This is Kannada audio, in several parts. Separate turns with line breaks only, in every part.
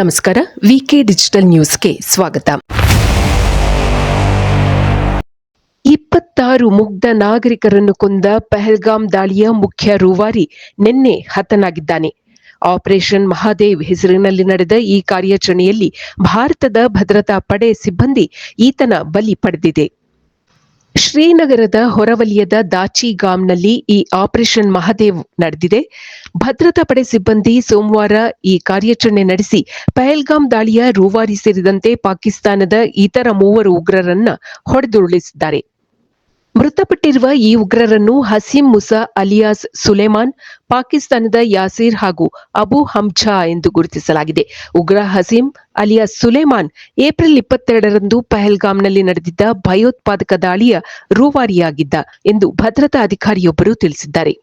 ನಮಸ್ಕಾರ. ವಿಕೆ ಡಿಜಿಟಲ್ ನ್ಯೂಸ್ಗೆ ಸ್ವಾಗತ. ಇಪ್ಪತ್ತಾರು ಮುಗ್ಧ ನಾಗರಿಕರನ್ನು ಕೊಂದ ಪಹಲ್ಗಾಮ್ ದಾಳಿಯ ಮುಖ್ಯ ರೂವಾರಿ ನಿನ್ನೆ ಹತನಾಗಿದ್ದಾನೆ. ಆಪರೇಷನ್ ಮಹಾದೇವ್ ಹೆಸರಿನಲ್ಲಿ ನಡೆದ ಈ ಕಾರ್ಯಾಚರಣೆಯಲ್ಲಿ ಭಾರತದ ಭದ್ರತಾ ಪಡೆ ಸಿಬ್ಬಂದಿ ಈತನ ಬಲಿ ಪಡೆದಿದೆ. ಶ್ರೀನಗರದ ಹೊರವಲಯದ ದಾಚಿಗಾಮ್ನಲ್ಲಿ ಈ ಆಪರೇಷನ್ ಮಹದೇವ್ ನಡೆದಿದೆ. ಭದ್ರತಾ ಪಡೆ ಸಿಬ್ಬಂದಿ ಸೋಮವಾರ ಈ ಕಾರ್ಯಾಚರಣೆ ನಡೆಸಿ ಪಹಲ್ಗಾಮ್ ದಾಳಿಯ ರೂವಾರಿ ಸೇರಿದಂತೆ ಪಾಕಿಸ್ತಾನದ ಇತರ ಮೂವರು ಉಗ್ರರನ್ನ ಹೊಡೆದುರುಳಿಸಿದ್ದಾರೆ. ಮೃತಪಟ್ಟಿರುವ ಈ ಉಗ್ರರನ್ನು ಹಸೀಂ ಮುಸಾ ಅಲಿಯಾಸ್ ಸುಲೇಮಾನ್, ಪಾಕಿಸ್ತಾನದ ಯಾಸೀರ್ ಹಾಗೂ ಅಬು ಹಮ್ಜಾ ಎಂದು ಗುರುತಿಸಲಾಗಿದೆ. ಉಗ್ರ ಹಸೀಂ ಅಲಿಯಾಸ್ ಸುಲೇಮಾನ್ ಏಪ್ರಿಲ್ ಇಪ್ಪತ್ತೆರಡರಂದು ಪಹಲ್ಗಾಮ್ನಲ್ಲಿ ನಡೆದಿದ್ದ ಭಯೋತ್ಪಾದಕ ದಾಳಿಯ ರೂವಾರಿಯಾಗಿದ್ದ ಎಂದು ಭದ್ರತಾ ಅಧಿಕಾರಿಯೊಬ್ಬರು ತಿಳಿಸಿದ್ದಾರೆ.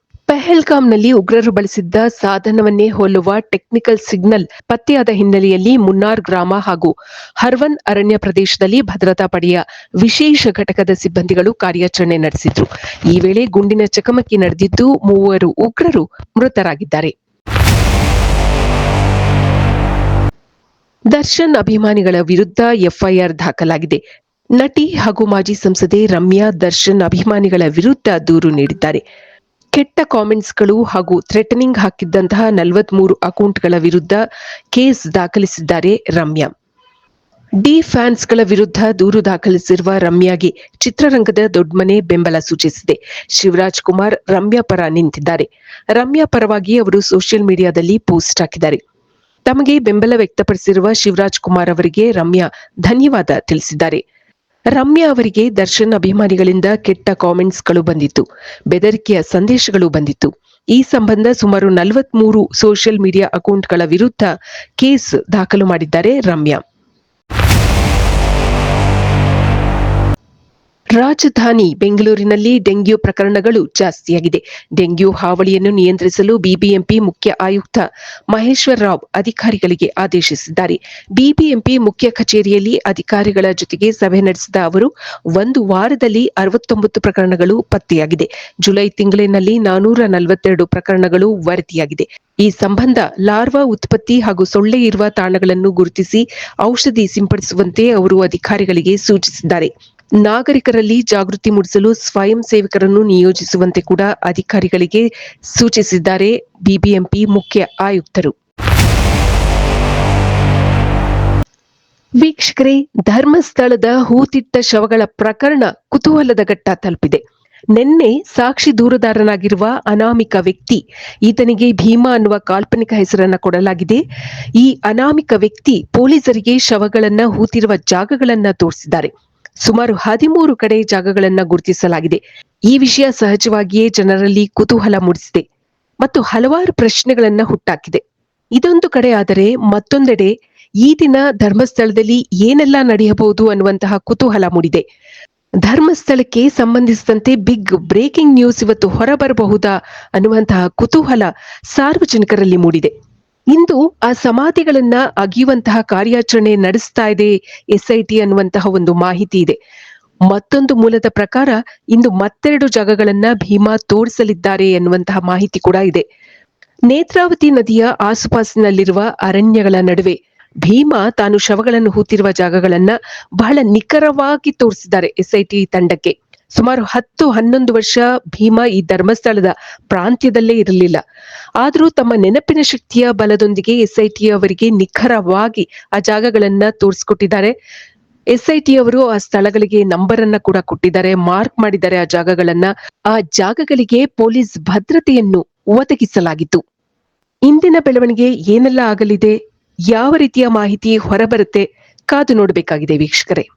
ಪಹಲ್ಗಾಮ್ನಲ್ಲಿ ಉಗ್ರರು ಬಳಸಿದ್ದ ಸಾಧನವನ್ನೇ ಹೋಲುವ ಟೆಕ್ನಿಕಲ್ ಸಿಗ್ನಲ್ ಪತ್ತೆಯಾದ ಹಿನ್ನೆಲೆಯಲ್ಲಿ ಮುನ್ನಾರ್ ಗ್ರಾಮ ಹಾಗೂ ಹರ್ವನ್ ಅರಣ್ಯ ಪ್ರದೇಶದಲ್ಲಿ ಭದ್ರತಾ ಪಡೆಯ ವಿಶೇಷ ಘಟಕದ ಸಿಬ್ಬಂದಿಗಳು ಕಾರ್ಯಾಚರಣೆ ನಡೆಸಿದ್ರು. ಈ ವೇಳೆ ಗುಂಡಿನ ಚಕಮಕಿ ನಡೆದಿದ್ದು ಮೂವರು ಉಗ್ರರು ಮೃತರಾಗಿದ್ದಾರೆ. ದರ್ಶನ್ ಅಭಿಮಾನಿಗಳ ವಿರುದ್ಧ ಎಫ್ಐಆರ್ ದಾಖಲಾಗಿದೆ. ನಟಿ ಹಾಗೂ ಮಾಜಿ ಸಂಸದೆ ರಮ್ಯಾ ದರ್ಶನ್ ಅಭಿಮಾನಿಗಳ ವಿರುದ್ಧ ದೂರು ನೀಡಿದ್ದಾರೆ. ಕೆಟ್ಟ ಕಾಮೆಂಟ್ಸ್ಗಳು ಹಾಗೂ ಥ್ರೆಟನಿಂಗ್ ಹಾಕಿದ್ದಂತಹ ನಲವತ್ಮೂರು ಅಕೌಂಟ್ಗಳ ವಿರುದ್ಧ ಕೇಸ್ ದಾಖಲಿಸಿದ್ದಾರೆ ರಮ್ಯಾ. ಡಿ ಫ್ಯಾನ್ಸ್ಗಳ ವಿರುದ್ಧ ದೂರು ದಾಖಲಿಸಿರುವ ರಮ್ಯಾಗೆ ಚಿತ್ರರಂಗದ ದೊಡ್ಡಮನೆ ಬೆಂಬಲ ಸೂಚಿಸಿದೆ. ಶಿವರಾಜ್ ಕುಮಾರ್ ರಮ್ಯಾ ಪರ ನಿಂತಿದ್ದಾರೆ. ರಮ್ಯಾ ಪರವಾಗಿ ಅವರು ಸೋಷಿಯಲ್ ಮೀಡಿಯಾದಲ್ಲಿ ಪೋಸ್ಟ್ ಹಾಕಿದ್ದಾರೆ. ತಮಗೆ ಬೆಂಬಲ ವ್ಯಕ್ತಪಡಿಸಿರುವ ಶಿವರಾಜ್ ಕುಮಾರ್ ಅವರಿಗೆ ರಮ್ಯಾ ಧನ್ಯವಾದ ತಿಳಿಸಿದ್ದಾರೆ. ರಮ್ಯಾ ಅವರಿಗೆ ದರ್ಶನ್ ಅಭಿಮಾನಿಗಳಿಂದ ಕೆಟ್ಟ ಕಾಮೆಂಟ್ಸ್ಗಳು ಬಂದಿತ್ತು, ಬೆದರಿಕೆಯ ಸಂದೇಶಗಳು ಬಂದಿತ್ತು. ಈ ಸಂಬಂಧ ಸುಮಾರು ನಲವತ್ಮೂರು ಸೋಷಿಯಲ್ ಮೀಡಿಯಾ ಅಕೌಂಟ್ಗಳ ವಿರುದ್ಧ ಕೇಸ್ ದಾಖಲು ಮಾಡಿದ್ದಾರೆ ರಮ್ಯಾ. ರಾಜಧಾನಿ ಬೆಂಗಳೂರಿನಲ್ಲಿ ಡೆಂಗ್ಯೂ ಪ್ರಕರಣಗಳು ಜಾಸ್ತಿಯಾಗಿದೆ. ಡೆಂಗ್ಯೂ ಹಾವಳಿಯನ್ನು ನಿಯಂತ್ರಿಸಲು ಬಿಬಿಎಂಪಿ ಮುಖ್ಯ ಆಯುಕ್ತ ಮಹೇಶ್ವರ್ ರಾವ್ ಅಧಿಕಾರಿಗಳಿಗೆ ಆದೇಶಿಸಿದ್ದಾರೆ. ಬಿಬಿಎಂಪಿ ಮುಖ್ಯ ಕಚೇರಿಯಲ್ಲಿ ಅಧಿಕಾರಿಗಳ ಜೊತೆಗೆ ಸಭೆ ನಡೆಸಿದ ಅವರು, ಒಂದು ವಾರದಲ್ಲಿ ಅರವತ್ತೊಂಬತ್ತು ಪ್ರಕರಣಗಳು ಪತ್ತೆಯಾಗಿದೆ. ಜುಲೈ ತಿಂಗಳಿನಲ್ಲಿ ನಾನೂರ ನಲವತ್ತೆರಡು ಪ್ರಕರಣಗಳು ವರದಿಯಾಗಿದೆ. ಈ ಸಂಬಂಧ ಲಾರ್ವಾ ಉತ್ಪತ್ತಿ ಹಾಗೂ ಸೊಳ್ಳೆ ಇರುವ ತಾಣಗಳನ್ನು ಗುರುತಿಸಿ ಔಷಧಿ ಸಿಂಪಡಿಸುವಂತೆ ಅವರು ಅಧಿಕಾರಿಗಳಿಗೆ ಸೂಚಿಸಿದ್ದಾರೆ. ನಾಗರಿಕರಲ್ಲಿ ಜಾಗೃತಿ ಮೂಡಿಸಲು ಸ್ವಯಂ ಸೇವಕರನ್ನು ನಿಯೋಜಿಸುವಂತೆ ಕೂಡ ಅಧಿಕಾರಿಗಳಿಗೆ ಸೂಚಿಸಿದ್ದಾರೆ ಬಿಬಿಎಂಪಿ ಮುಖ್ಯ ಆಯುಕ್ತರು. ವೀಕ್ಷಕರೇ, ಧರ್ಮಸ್ಥಳದ ಹೂತಿಟ್ಟ ಶವಗಳ ಪ್ರಕರಣ ಕುತೂಹಲದ ಘಟ್ಟ ತಲುಪಿದೆ. ನಿನ್ನೆ ಸಾಕ್ಷಿ ದೂರದಾರನಾಗಿರುವ ಅನಾಮಿಕ ವ್ಯಕ್ತಿ, ಈತನಿಗೆ ಭೀಮಾ ಅನ್ನುವ ಕಾಲ್ಪನಿಕ ಹೆಸರನ್ನ ಕೊಡಲಾಗಿದೆ. ಈ ಅನಾಮಿಕ ವ್ಯಕ್ತಿ ಪೊಲೀಸರಿಗೆ ಶವಗಳನ್ನ ಹೂತಿರುವ ಜಾಗಗಳನ್ನ ತೋರಿಸಿದ್ದಾರೆ. ಸುಮಾರು ಹದಿಮೂರು ಕಡೆ ಜಾಗಗಳನ್ನು ಗುರುತಿಸಲಾಗಿದೆ. ಈ ವಿಷಯ ಸಹಜವಾಗಿಯೇ ಜನರಲ್ಲಿ ಕುತೂಹಲ ಮೂಡಿಸಿದೆ ಮತ್ತು ಹಲವಾರು ಪ್ರಶ್ನೆಗಳನ್ನು ಹುಟ್ಟಾಕಿದೆ. ಇದೊಂದು ಕಡೆ ಆದರೆ ಮತ್ತೊಂದೆಡೆ ಈ ದಿನ ಧರ್ಮಸ್ಥಳದಲ್ಲಿ ಏನೆಲ್ಲ ನಡೆಯಬಹುದು ಅನ್ನುವಂತಹ ಕುತೂಹಲ ಮೂಡಿದೆ. ಧರ್ಮಸ್ಥಳಕ್ಕೆ ಸಂಬಂಧಿಸಿದಂತೆ ಬಿಗ್ ಬ್ರೇಕಿಂಗ್ ನ್ಯೂಸ್ ಇವತ್ತು ಹೊರಬರಬಹುದಾ ಅನ್ನುವಂತಹ ಕುತೂಹಲ ಸಾರ್ವಜನಿಕರಲ್ಲಿ ಮೂಡಿದೆ. ಇಂದು ಆ ಸಮಾಧಿಗಳನ್ನ ಅಗಿಯುವಂತಹ ಕಾರ್ಯಾಚರಣೆ ನಡೆಸ್ತಾ ಇದೆ ಎಸ್ಐಟಿ ಅನ್ನುವಂತಹ ಒಂದು ಮಾಹಿತಿ ಇದೆ. ಮತ್ತೊಂದು ಮೂಲದ ಪ್ರಕಾರ ಇಂದು ಮತ್ತೆರಡು ಜಾಗಗಳನ್ನ ಭೀಮಾ ತೋರಿಸಲಿದ್ದಾರೆ ಎನ್ನುವಂತಹ ಮಾಹಿತಿ ಕೂಡ ಇದೆ. ನೇತ್ರಾವತಿ ನದಿಯ ಆಸುಪಾಸಿನಲ್ಲಿರುವ ಅರಣ್ಯಗಳ ನಡುವೆ ಭೀಮಾ ತಾನು ಶವಗಳನ್ನು ಹೂತಿರುವ ಜಾಗಗಳನ್ನ ಬಹಳ ನಿಖರವಾಗಿ ತೋರಿಸಿದ್ದಾರೆ ಎಸ್ಐಟಿ ತಂಡಕ್ಕೆ. ಸುಮಾರು ಹತ್ತು ಹನ್ನೊಂದು ವರ್ಷ ಭೀಮ ಈ ಧರ್ಮಸ್ಥಳದ ಪ್ರಾಂತ್ಯದಲ್ಲೇ ಇರಲಿಲ್ಲ. ಆದರೂ ತಮ್ಮ ನೆನಪಿನ ಶಕ್ತಿಯ ಬಲದೊಂದಿಗೆ ಎಸ್ಐಟಿ ಅವರಿಗೆ ನಿಖರವಾಗಿ ಆ ಜಾಗಗಳನ್ನ ತೋರಿಸ್ಕೊಟ್ಟಿದ್ದಾರೆ. ಎಸ್ಐಟಿ ಅವರು ಆ ಸ್ಥಳಗಳಿಗೆ ನಂಬರ್ ಅನ್ನ ಕೂಡ ಕೊಟ್ಟಿದ್ದಾರೆ, ಮಾರ್ಕ್ ಮಾಡಿದ್ದಾರೆ ಆ ಜಾಗಗಳನ್ನ. ಆ ಜಾಗಗಳಿಗೆ ಪೊಲೀಸ್ ಭದ್ರತೆಯನ್ನು ಒದಗಿಸಲಾಗಿತ್ತು. ಇಂದಿನ ಬೆಳವಣಿಗೆ ಏನೆಲ್ಲ ಆಗಲಿದೆ? ಯಾವ ರೀತಿಯ ಮಾಹಿತಿ ಹೊರಬರುತ್ತೆ? ಕಾದು ನೋಡಬೇಕಾಗಿದೆ ವೀಕ್ಷಕರೇ.